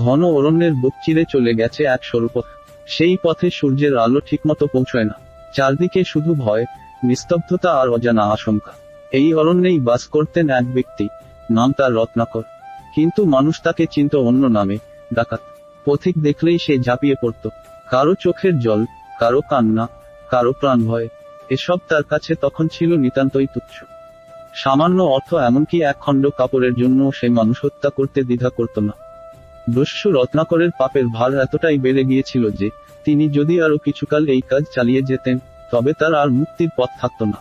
ঘন অরণ্যের বুক চিরে চলে গেছে এক সরু পথ সেই পথে সূর্যের আলো ঠিকমতো পৌঁছয় না। চারদিকে শুধু ভয়, নিস্তব্ধতা আর অজানা আশঙ্কা। এই অরণ্যেই বাস করতেন এক ব্যক্তি, নাম তার রত্নাকর। কিন্তু মানুষ তাকে চিনত অন্য নামে, ডাকাত। পথিক দেখলেই সে ঝাঁপিয়ে পড়ত। কারও চোখের জল, কারও কান্না, কারও প্রাণ ভয়, এসব তার কাছে তখন ছিল নিতান্তই তুচ্ছ। সামান্য অর্থ এমনকি এক খণ্ড কাপড়ের জন্য সে মানুষ হত্যা করতে দ্বিধা করত না। দস্যু রত্নাকরের পাপের ভার এতটাই বেড়ে গিয়েছিল যে, তিনি যদি আরও কিছুকাল এই কাজ চালিয়ে যেতেন, তবে তার আর মুক্তির পথ থাকত না।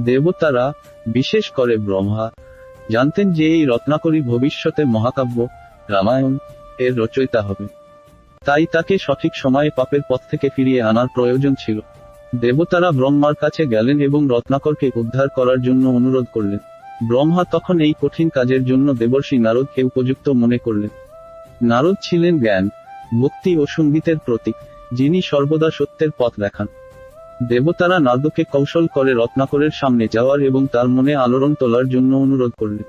দেবতারা, বিশেষ করে ব্রহ্মা, জানতেন যে এই রত্নাকরী ভবিষ্যতে মহাকাব্য, রামায়ণ, এর রচয়িতা হবে। তাই তাকে সঠিক সময়ে পাপের পথ থেকে ফিরিয়ে আনার প্রয়োজন ছিল। দেবতারা ব্রহ্মার কাছে গেলেন এবং রত্নাকরকে উদ্ধার করার জন্য অনুরোধ করলেন। ব্রহ্মা তখন এই কঠিন কাজের জন্য দেবর্ষী নারদকে উপযুক্ত মনে করলেন। নারদ ছিলেন জ্ঞান মুক্তি ও সঙ্গীতের প্রতীক, যিনি সর্বদা সত্যের পথ দেখান। দেবতারা নারদকে কৌশল করে রত্নাকরের সামনে যাওয়ার এবং তার মনে আলোড়ন তোলার জন্য অনুরোধ করলেন।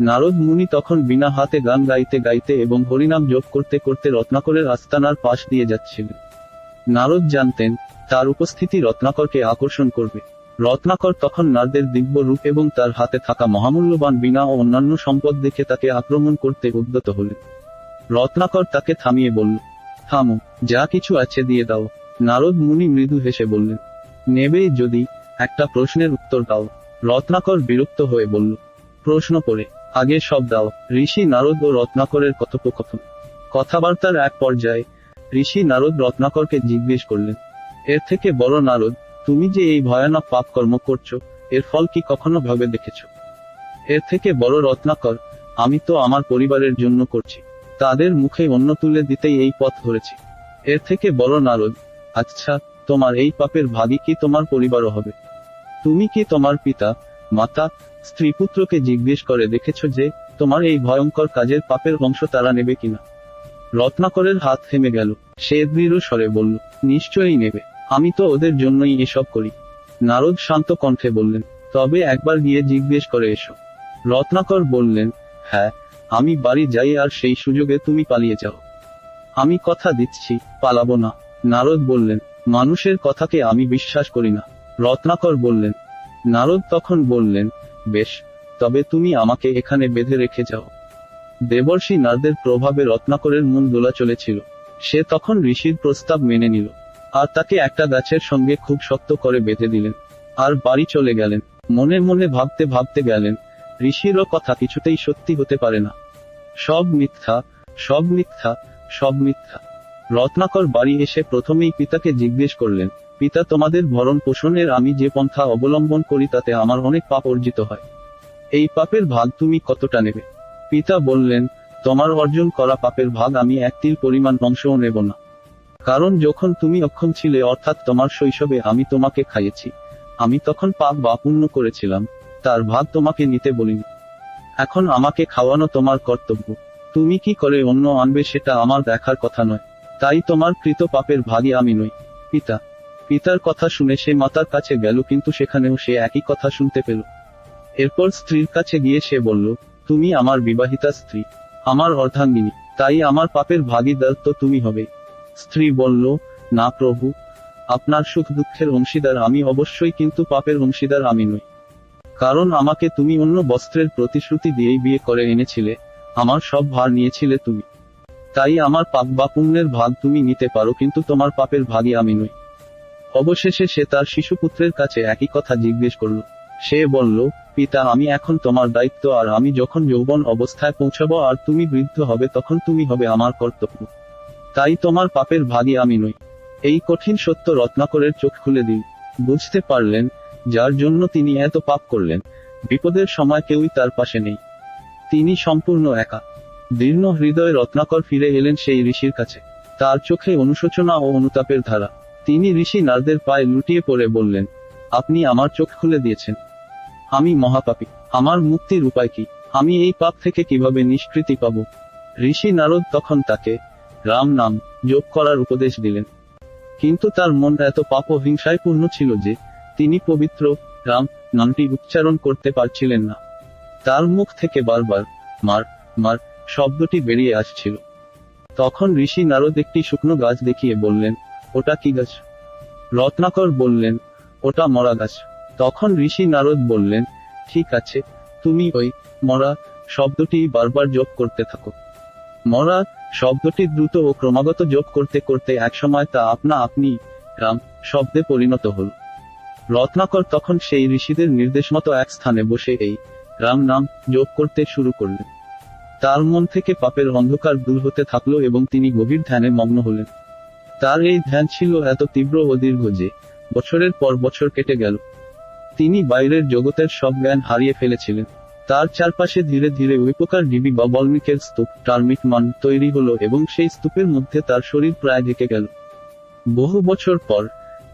নারদ মুনি তখন বিনা হাতে গান গাইতে গাইতে এবং হরিনাম যোগ করতে করতে রত্নাকরের আস্তানার পাশ দিয়ে যাচ্ছিলেন। নারদ জানতেন, তার উপস্থিতি রত্নাকরকে আকর্ষণ করবে। রত্নাকর তখন নারদের দিব্য রূপ এবং তার হাতে থাকা মহামূল্যবান বিনা ও অন্যান্য সম্পদ দেখে তাকে আক্রমণ করতে উদ্যত হলেন। রত্নাকর তাকে থামিয়ে বলল, থামো, যা কিছু আছে দিয়ে দাও। নারদ মুনি মৃদু হেসে বললেন নেবে যদি একটা প্রশ্নের উত্তর দাও। রত্নাকর বিরক্ত হয়ে বলল, প্রশ্ন করে, আগে সব দাও। ঋষি নারদ ও রত্নাকরের কথোপকথন। কথাবার্তার এক পর্যায়ে ঋষি নারদ রত্নাকরকে জিজ্ঞেস করলেন, এর থেকে বড় নারদ, তুমি যে এই ভয়ানক পাপ কর্ম করছ, এর ফল কি কখনো ভাবে দেখেছ? এর থেকে বড় রত্নাকর, আমি তো আমার পরিবারের জন্য করছি। তাদের মুখে অন্য তুলে দিতেই এই পথ ধরেছি। এর থেকে বড় নারদ আচ্ছা তোমার এই পাপের ভাগী কি তোমার পরিবারও হবে? তুমি কি তোমার পিতা, মাতা স্ত্রী পুত্রকে জিজ্ঞেস করে দেখেছ যে তোমার এই ভয়ঙ্কর কাজের পাপের অংশ তারা নেবে কিনা? রত্নাকরের হাত থেমে গেল। সে দৃঢ় স্বরে বলল, নিশ্চয়ই নেবে। আমি তো ওদের জন্যই এসব করি। নারদ শান্ত কণ্ঠে বললেন, তবে একবার গিয়ে জিজ্ঞেস করে এসো। রত্নাকর বললেন হ্যাঁ আমি বাড়ি যাই আর সেই সুযোগে তুমি পালিয়ে যাও। আমি কথা দিচ্ছি, পালাবো না। নারদ বললেন, মানুষের কথাকে আমি বিশ্বাস করি না। রত্নাকর বললেন, নারদ তখন বললেন, বেশ, তবে তুমি আমাকে এখানে বেঁধে রেখে যাও। দেবর্ষী নারদের প্রভাবে রত্নাকরের মন দোলা চলেছিল। সে তখন ঋষির প্রস্তাব মেনে নিল, আর তাকে একটা গাছের সঙ্গে খুব শক্ত করে বেঁধে দিলেন, আর বাড়ি চলে গেলেন। মনে মনে ভাবতে ভাবতে গেলেন ঋষিরও কথা কিছুতেই সত্যি হতে পারে না। সব মিথ্যা সব মিথ্যা সব মিথ্যা। রত্নাকর বাড়ি এসে প্রথমেই পিতাকে জিজ্ঞেস করলেন, পিতা, তোমাদের ভরণ পোষণের আমি যে পন্থা অবলম্বন করি তাতে আমার অনেক পাপ অর্জিত হয়। এই পাপের ভাগ তুমি কতটা নেবে? পিতা বললেন, তোমার অর্জন করা পাপের ভাগ আমি এক তিল পরিমাণ অংশও নেব না। কারণ যখন তুমি অক্ষম ছিলে, অর্থাৎ তোমার শৈশবে আমি তোমাকে খাইয়েছি। আমি তখন পাপ বা পুণ্য করেছিলাম। তার ভাগ তোমাকে নিতে বলিনি। এখন আমাকে খাওয়ানো তোমার কর্তব্য। তুমি কি করে অন্য আনবে সেটা আমার দেখার কথা নয়। তাই তোমার কৃত পাপের ভাগই আমি নই। পিতা, পিতার কথা শুনে সে মাতার কাছে গেল কিন্তু সেখানেও সে একই কথা শুনতে পেল। এরপর স্ত্রীর কাছে গিয়ে সে বলল, তুমি আমার বিবাহিতা স্ত্রী, আমার অর্ধাঙ্গিনী, তাই আমার পাপের ভাগিদার তো তুমি হবে। স্ত্রী বলল, না প্রভু, আপনার সুখ দুঃখের অংশীদার আমি অবশ্যই কিন্তু পাপের অংশীদার আমি নই। কারণ আমাকে তুমি অন্য বস্ত্রের প্রতিশ্রুতি দিয়েই বিয়ে করে এনেছিলে, আমার সব ভার নিয়েছিলে তুমি। তাই আমার পাপ বা পুণ্যের ভাগ তুমি নিতে পারো, কিন্তু তোমার পাপের ভাগই আমি নই। অবশেষে সে তার শিশুপুত্রের কাছে একই কথা জিজ্ঞেস করল। সে বলল, পিতা, আমি এখন তোমার দায়িত্ব, আর আমি যখন যৌবন অবস্থায় পৌঁছাবো আর তুমি বৃদ্ধ হবে, তখন তুমি হবে আমার কর্তব্য। তাই তোমার পাপের ভাগই আমি নই। এই কঠিন সত্য রত্নাকরের চোখ খুলে দিল। বুঝতে পারলেন যার জন্য তিনি এত পাপ করলেন। বিপদের সময় কেউই তার পাশে নেই। তিনি সম্পূর্ণ একা। দীর্ণ হৃদয় রত্নাকর ফিরে এলেন সেই ঋষির কাছে। তার চোখে অনুশোচনা ও অনুতাপের ধারা। তিনি ঋষি নারদের পায়ে লুটিয়ে পড়ে বললেন, আপনি আমার চোখ খুলে দিয়েছেন। আমি মহাপাপী। আমার মুক্তির উপায় কি? আমি এই পাপ থেকে কীভাবে নিষ্কৃতি পাব? ঋষি নারদ তখন তাকে রাম নাম যোগ করার উপদেশ দিলেন। কিন্তু তার মন এত পাপ ও হিংসায় পূর্ণ ছিল যে তিনি পবিত্র, রাম, নামটি উচ্চারণ করতে পারছিলেন না। তার মুখ থেকে বারবার, মার মার, শব্দটি বেরিয়ে আসছিল। তখন ঋষি নারদ একটি শুকনো গাছ দেখিয়ে বললেন, ওটা কি গাছ? রত্নাকর বললেন, ওটা মরা গাছ। তখন ঋষি নারদ বললেন, ঠিক আছে, তুমি ওই মরা শব্দটি বারবার যোগ করতে থাকো। মরা শব্দটি দ্রুত ও ক্রমাগত যোগ করতে করতে একসময় তা আপনা আপনি রাম শব্দে পরিণত হল। রত্নাকর তখন সেই ঋষিদের নির্দেশ মতো এক স্থানে বসে এই রাম নাম যোগ করতে শুরু করলেন। তার মন থেকে পাপের অন্ধকার দূর হতে থাকল এবং তিনি গভীর ধ্যানে মগ্ন হলেন। তার এই ধ্যান ছিল এত তীব্র ও দীর্ঘ যে বছরের পর বছর কেটে গেল। তিনি বাইরের জগতের সব জ্ঞান হারিয়ে ফেলেছিলেন। তার চারপাশে ধীরে ধীরে ওই প্রকার ডিবি বা বল্মিকের স্তূপ টার্মিক মান তৈরি হলো এবং সেই স্তূপের মধ্যে তার শরীর প্রায় ঢেকে গেল। বহু বছর পর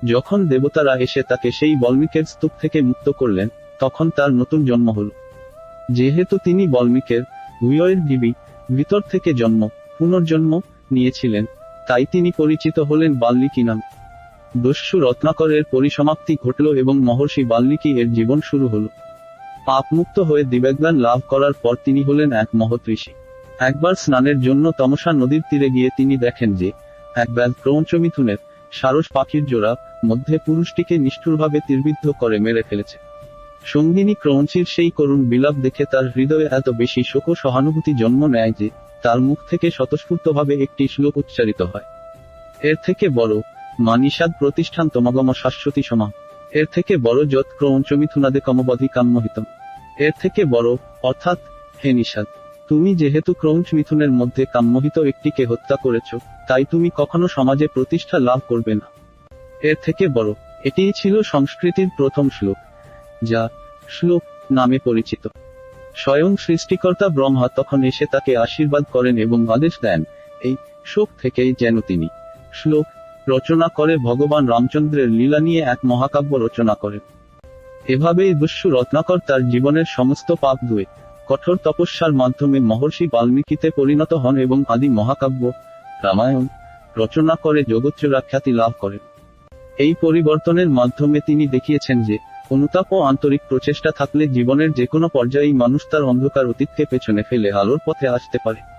যখন দেবতারা এসে তাকে সেই বল্মিকের স্তূপ থেকে মুক্ত করলেন, তখন তার নতুন জন্ম হল। যেহেতু তিনি বল্মিকের উইয়ের ডিবি ভিতর থেকে জন্ম, পুনর্জন্ম নিয়েছিলেন, তাই তিনি পরিচিত হলেন বাল্মীকি নাম। দস্যু রত্নাকরের পরিসমাপ্তি ঘটল এবং মহর্ষি বাল্মীকি এর জীবন শুরু হল। পাপমুক্ত হয়ে দিব্যজ্ঞান লাভ করার পর তিনি হলেন এক মহৎ ঋষি। একবার স্নানের জন্য তমসা নদীর তীরে গিয়ে তিনি দেখেন যে, এক ব্যাগ ক্রৌঞ্চমিথুনের সারস পাখির জোড়া মধ্যে পুরুষটিকে নিষ্ঠুরভাবে তীরবিদ্ধ করে মেরে ফেলেছে। সঙ্গিনী ক্রৌঞ্চির সেই করুণ বিলাপ দেখে তার হৃদয়ে এত বেশি শোক সহানুভূতি জন্ম নেয় যে তার মুখ থেকে স্বতঃস্ফূর্তভাবে একটি শ্লোক উচ্চারিত হয়। এর থেকে বড় মানিষাদ প্রতিষ্ঠান তমগম শাশ্বতী সমা এর থেকে বড় যত ক্রৌঞ্চমিথুনাদে কমবধি কাম্যহিতম এর থেকে বড় অর্থাৎ হে নিষাদ তুমি যেহেতু ক্রৌঞ্চ মিথুনের মধ্যে কাম্যহিত একটিকে হত্যা করেছ, তাই তুমি কখনো সমাজে প্রতিষ্ঠা লাভ করবে না। এর থেকে বড়, এটিই ছিল সংস্কৃতির প্রথম শ্লোক, যা শ্লোক নামে পরিচিত। স্বয়ং সৃষ্টিকর্তা ব্রহ্মা তখন এসে তাকে আশীর্বাদ করেন এবং আদেশ দেন, এই শোক থেকেই যেন তিনি শ্লোক রচনা করে ভগবান রামচন্দ্রের লীলা নিয়ে এক মহাকাব্য রচনা করেন। এভাবেই দস্যু রত্নাকর তার জীবনের সমস্ত পাপ ধুয়ে কঠোর তপস্যার মাধ্যমে মহর্ষি বাল্মীকিতে পরিণত হন এবং আদি মহাকাব্য, রামায়ণ রচনা করে জগৎচুরা খ্যাতি লাভ করেন। এই পরিবর্তনের মাধ্যমে তিনি দেখিয়েছেন যে, অনুতাপ ও আন্তরিক প্রচেষ্টা থাকলে জীবনের যে কোনো পর্যায়েই মানুষ তার অন্ধকার অতীতকে পেছনে ফেলে আলোর পথে আসতে পারে।